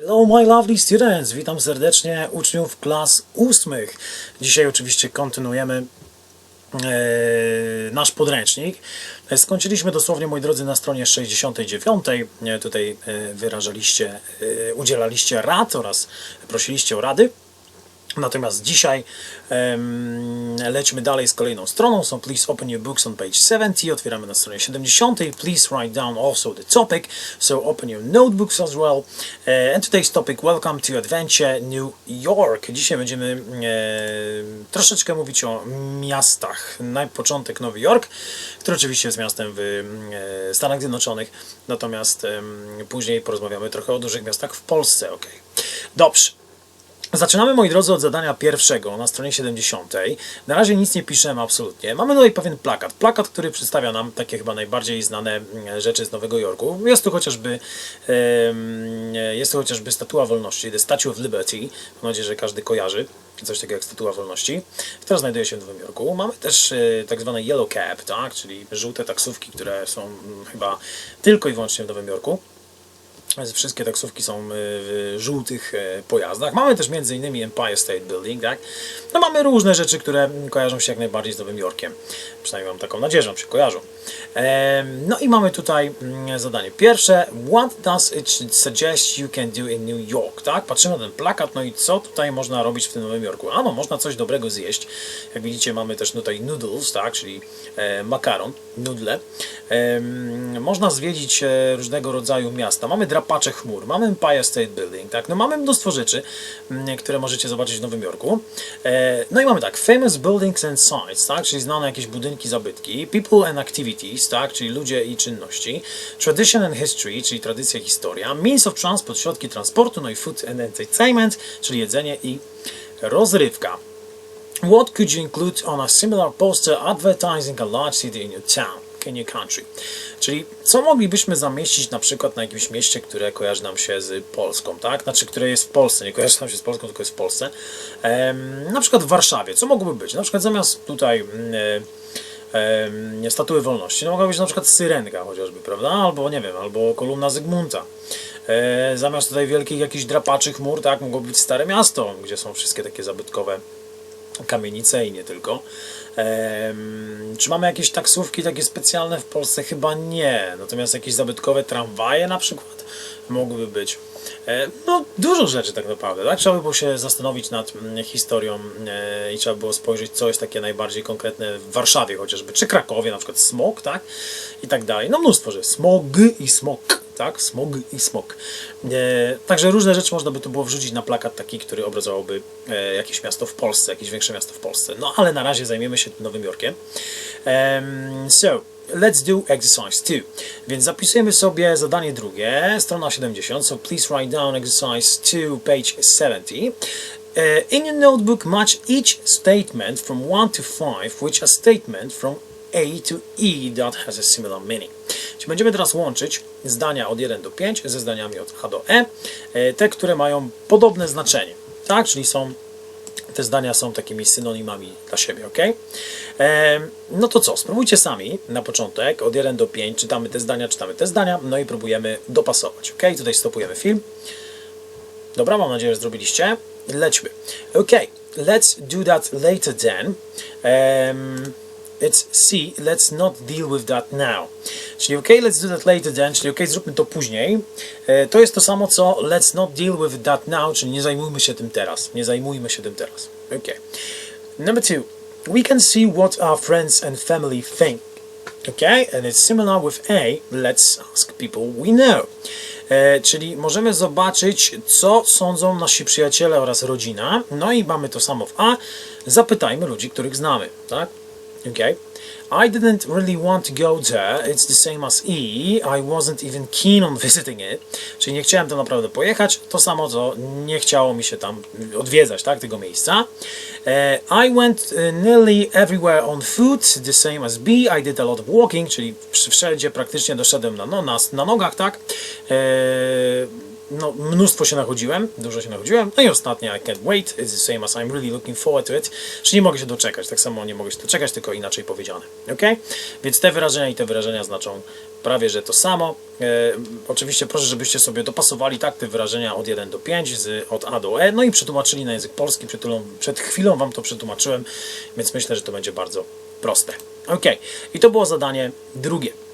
Hello my lovely students, witam serdecznie uczniów klas ósmych. Dzisiaj oczywiście kontynuujemy e, nasz podręcznik. E, Skończyliśmy dosłownie, moi drodzy, na stronie 69. E, Tutaj wyrażaliście, udzielaliście rad oraz prosiliście o rady. Natomiast dzisiaj lećmy dalej z kolejną stroną. So please open your books on page 70. Otwieramy na stronie 70. Please write down also the topic. So open your notebooks as well. Eh, and today's topic, welcome to Adventure New York. Dzisiaj będziemy e, troszeczkę mówić o miastach. Na początek Nowy Jork, który oczywiście jest miastem w e, Stanach Zjednoczonych. Natomiast em, później porozmawiamy trochę o dużych miastach w Polsce. Ok. Dobrze. Zaczynamy, moi drodzy, od zadania pierwszego na stronie 70. Na razie nic nie piszemy absolutnie. Mamy tutaj pewien plakat. Plakat, który przedstawia nam takie chyba najbardziej znane mm, rzeczy z Nowego Jorku. Jest tu chociażby jest tu chociażby Statua Wolności, The Statue of Liberty. Mam nadzieję, że każdy kojarzy coś takiego jak Statua Wolności. Teraz znajduje się w Nowym Jorku. Mamy też e, tak zwane Yellow Cab, tak? czyli żółte taksówki, które są mm, chyba tylko i wyłącznie w Nowym Jorku. Wszystkie taksówki są y, w żółtych e, pojazdach. Mamy też innymi Empire State Building, tak? No mamy różne rzeczy, które kojarzą się jak najbardziej z Nowym Jorkiem. Przynajmniej mam taką nadzieję, że się kojarzą. No i mamy tutaj mm, zadanie pierwsze. What does it suggest you can do in New York, tak? Patrzymy na ten plakat, no i co tutaj można robić w tym Nowym Jorku? Ano, można coś dobrego zjeść. Jak widzicie, mamy też tutaj noodles, tak? Czyli e, makaron, nudle. Można zwiedzić e, różnego rodzaju miasta. Mamy drapacze chmur, mamy Empire State Building, tak? No mamy mnóstwo rzeczy, mm, które możecie zobaczyć w Nowym Jorku. E, No i mamy tak, famous buildings and sites, tak? Czyli znane jakieś budynki, zabytki. People and activities, tak? Czyli ludzie i czynności. Tradition and history, czyli tradycja, historia. Means of transport, środki transportu, no i food and entertainment, czyli jedzenie i rozrywka. What could you include on a similar poster advertising a large city in your town, in your country? Czyli co moglibyśmy zamieścić na przykład na jakimś mieście, które kojarzy nam się z Polską, tak? Znaczy, które jest w Polsce, nie kojarzy nam się z Polską, tylko jest w Polsce. Em, na przykład w Warszawie. Co mogłoby być? Na przykład zamiast tutaj mm, e, Statuły Wolności, no mogła być na przykład Syrenka chociażby, prawda? Albo nie wiem, albo kolumna Zygmunta. E, zamiast tutaj wielkich jakichś drapaczy chmur, tak? Mogło być Stare Miasto, gdzie są wszystkie takie zabytkowe kamienice i nie tylko. Czy mamy jakieś taksówki takie specjalne w Polsce? Chyba nie. Natomiast jakieś zabytkowe tramwaje na przykład mogłyby być. E, no, dużo rzeczy tak naprawdę. Tak? Trzeba by było się zastanowić nad mm, historią e, i trzeba było spojrzeć, co jest takie najbardziej konkretne w Warszawie chociażby, czy Krakowie, na przykład smog, tak? I tak dalej. No mnóstwo rzeczy. Smog i smog, tak? Smog i smog. E, także różne rzeczy można by tu było wrzucić na plakat taki, który obrazowałby e, jakieś miasto w Polsce, jakieś większe miasto w Polsce. No ale na razie zajmiemy się Nowym Jorkiem. Em, so, let's do exercise 2. Więc zapisujemy sobie zadanie drugie, strona 70. So please write down exercise 2, page 70. Uh, in your notebook, match each statement from 1 to 5 with a statement from A to E that has a similar meaning. Czyli będziemy teraz łączyć zdania od 1 do 5 ze zdaniami od A do E, e, te, które mają podobne znaczenie. Tak, czyli są te zdania są takimi synonimami dla siebie, ok? no to co, spróbujcie sami na początek, od 1 do 5, czytamy te zdania, czytamy te zdania, no i próbujemy dopasować, ok? Tutaj stopujemy film. Dobra, mam nadzieję, że zrobiliście. Lećmy. Ok, let's do that later then. Um, it's C, let's not deal with that now. Czyli ok, let's do that later then, czyli ok, zróbmy to później. E, to jest to samo co let's not deal with that now, czyli nie zajmujmy się tym teraz. Nie zajmujmy się tym teraz. Ok. Number two, we can see what our friends and family think. Okay, and it's similar with A. Let's ask people we know. E, czyli możemy zobaczyć, co sądzą nasi przyjaciele oraz rodzina. No i mamy to samo w A. Zapytajmy ludzi, których znamy, tak? Okay. I didn't really want to go there. It's the same as E. I wasn't even keen on visiting it. Czyli nie chciałem tam naprawdę pojechać. To samo, co nie chciało mi się tam odwiedzać, tak, tego miejsca. E, I went e, nearly everywhere on foot, the same as B. I did a lot of walking, czyli wszędzie praktycznie doszedłem na, no, na, na nogach, tak. No, mnóstwo się nachodziłem, dużo się nachodziłem. No i ostatnia, I can't wait, it's the same as I'm really looking forward to it. Czyli nie mogę się doczekać, tak samo nie mogę się doczekać, tylko inaczej powiedziane. Ok? Więc te wyrażenia i te wyrażenia znaczą prawie, że to samo. E, oczywiście proszę, żebyście sobie dopasowali tak te wyrażenia od 1 do 5, z, od A do E, no i przetłumaczyli na język polski. Przed chwilą Wam to przetłumaczyłem, więc myślę, że to będzie bardzo proste. Ok, i to było zadanie drugie.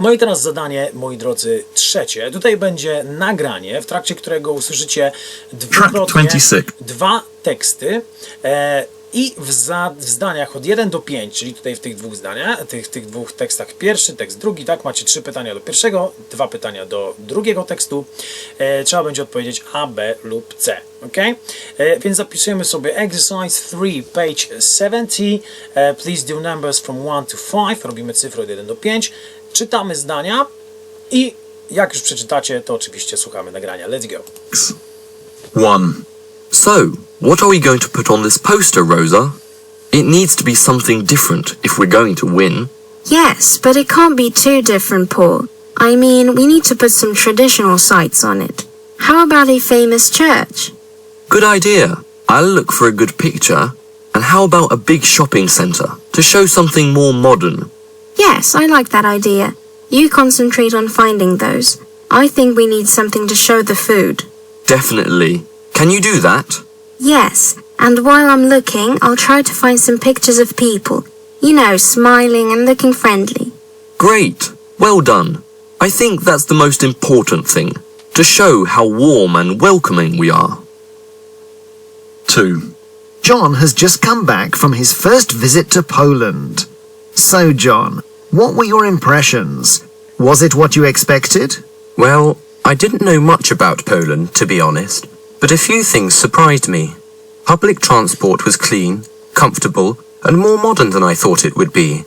No i teraz zadanie, moi drodzy, trzecie. Tutaj będzie nagranie, w trakcie którego usłyszycie dwukrotnie 26. dwa teksty e, i w, za, w zdaniach od 1 do 5, czyli tutaj w tych dwóch zdaniach, tych, tych dwóch tekstach, pierwszy tekst, drugi, tak, macie trzy pytania do pierwszego, dwa pytania do drugiego tekstu. E, trzeba będzie odpowiedzieć A, B lub C. ok? E, więc zapisujemy sobie exercise 3, page 70. E, please do numbers from 1 to 5. Robimy cyfry od 1 do 5. Czytamy zdania i jak już przeczytacie, to oczywiście słuchamy nagrania. Let's go. 1. So, what are we going to put on this poster, Rosa? It needs to be something different if we're going to win. Yes, but it can't be too different, Paul. I mean, we need to put some traditional sites on it. How about a famous church? Good idea. I'll look for a good picture. And how about a big shopping centre to show something more modern? Yes, I like that idea. You concentrate on finding those. I think we need something to show the food. Definitely. Can you do that? Yes, and while I'm looking, I'll try to find some pictures of people. You know, smiling and looking friendly. Great. Well done. I think that's the most important thing. To show how warm and welcoming we are. 2. John has just come back from his first visit to Poland. So, John, what were your impressions? Was it what you expected? Well, I didn't know much about Poland, to be honest, but a few things surprised me. Public transport was clean, comfortable, and more modern than I thought it would be.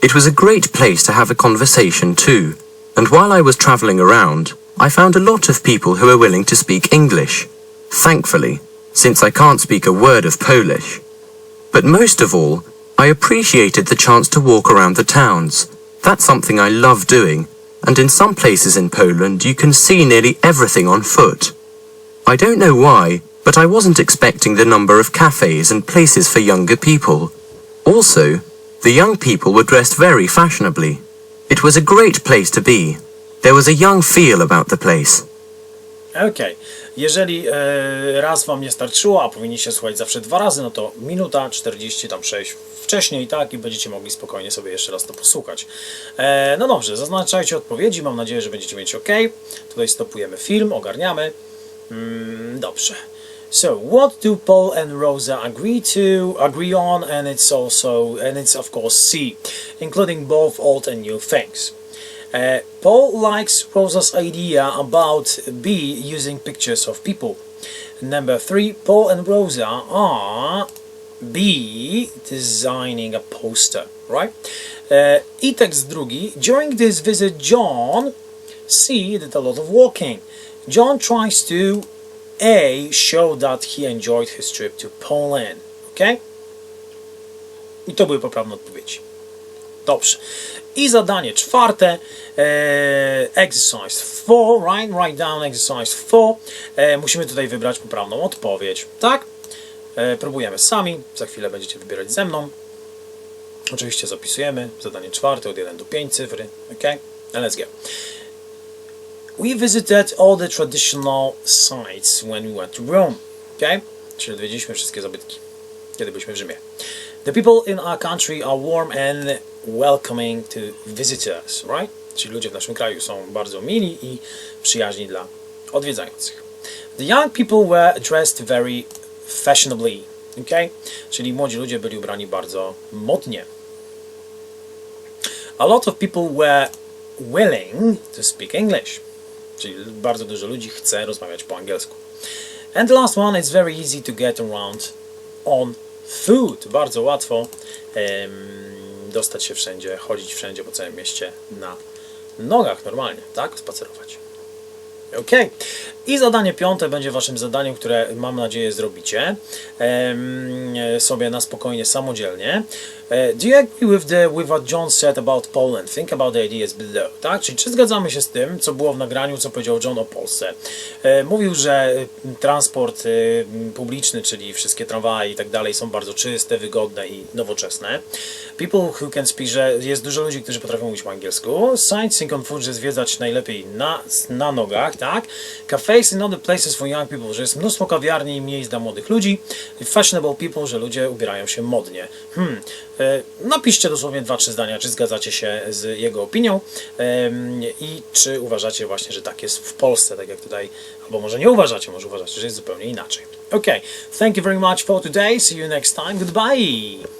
It was a great place to have a conversation too, and while I was travelling around, I found a lot of people who were willing to speak English. Thankfully, since I can't speak a word of Polish. But most of all, I appreciated the chance to walk around the towns. That's something I love doing, and in some places in Poland you can see nearly everything on foot. I don't know why, but I wasn't expecting the number of cafes and places for younger people. Also, the young people were dressed very fashionably. It was a great place to be. There was a young feel about the place. Okej. Jeżeli e, raz Wam nie starczyło, a powinniście słuchać zawsze dwa razy, no to minuta 40 tam przejść wcześniej, tak, i będziecie mogli spokojnie sobie jeszcze raz to posłuchać. E, no dobrze, zaznaczajcie odpowiedzi, mam nadzieję, że będziecie mieć ok. Tutaj stopujemy film, ogarniamy. Mm, dobrze. So, what do Paul and Rosa agree to, agree on, and it's also, and it's of course C, including both old and new things. Uh, Paul likes Rosa's idea about B using pictures of people. Number three, Paul and Rosa are B designing a poster, right? Uh, I tekst drugi. During this visit, John C did a lot of walking. John tries to A show that he enjoyed his trip to Poland. Okay? I to poprawne odpowiedzi. Dobrze. I zadanie czwarte. E, exercise 4, right? Write down exercise 4. E, musimy tutaj wybrać poprawną odpowiedź. Tak? E, próbujemy sami. Za chwilę będziecie wybierać ze mną. Oczywiście zapisujemy. Zadanie czwarte od 1 do 5 cyfry. Ok? Let's go. We visited all the traditional sites when we went to Rome. Okay? Czyli odwiedziliśmy wszystkie zabytki, kiedy byliśmy w Rzymie. The people in our country are warm and welcoming to visitors, right? Czyli ludzie w naszym kraju są bardzo mili i przyjaźni dla odwiedzających. The young people were dressed very fashionably, okay? Czyli młodzi ludzie byli ubrani bardzo modnie. A lot of people were willing to speak English. Czyli bardzo dużo ludzi chce rozmawiać po angielsku. And the last one, it's very easy to get around on foot. Bardzo łatwo em, dostać się wszędzie, chodzić wszędzie po całym mieście na nogach normalnie, tak? Spacerować. Ok. I zadanie piąte będzie waszym zadaniem, które mam nadzieję zrobicie sobie na spokojnie, samodzielnie. E, Do you agree with, the, with what John said about Poland? Think about the ideas below. Tak? Czyli czy zgadzamy się z tym, co było w nagraniu, co powiedział John o Polsce? E, Mówił, że transport y, publiczny, czyli wszystkie tramwaje i tak dalej są bardzo czyste, wygodne i nowoczesne. People who can speak, że jest dużo ludzi, którzy potrafią mówić po angielsku. Sightseeing on foot, że zwiedzać najlepiej na, na nogach, tak? Cafes in other places for young people, że jest mnóstwo kawiarni i miejsc dla młodych ludzi. Fashionable people, że ludzie ubierają się modnie. Hmm. E, Napiszcie dosłownie dwa, trzy zdania, czy zgadzacie się z jego opinią i czy uważacie właśnie, że tak jest w Polsce, tak jak tutaj, albo może nie uważacie, może uważacie, że jest zupełnie inaczej. Okay, thank you very much for today. See you next time. Goodbye.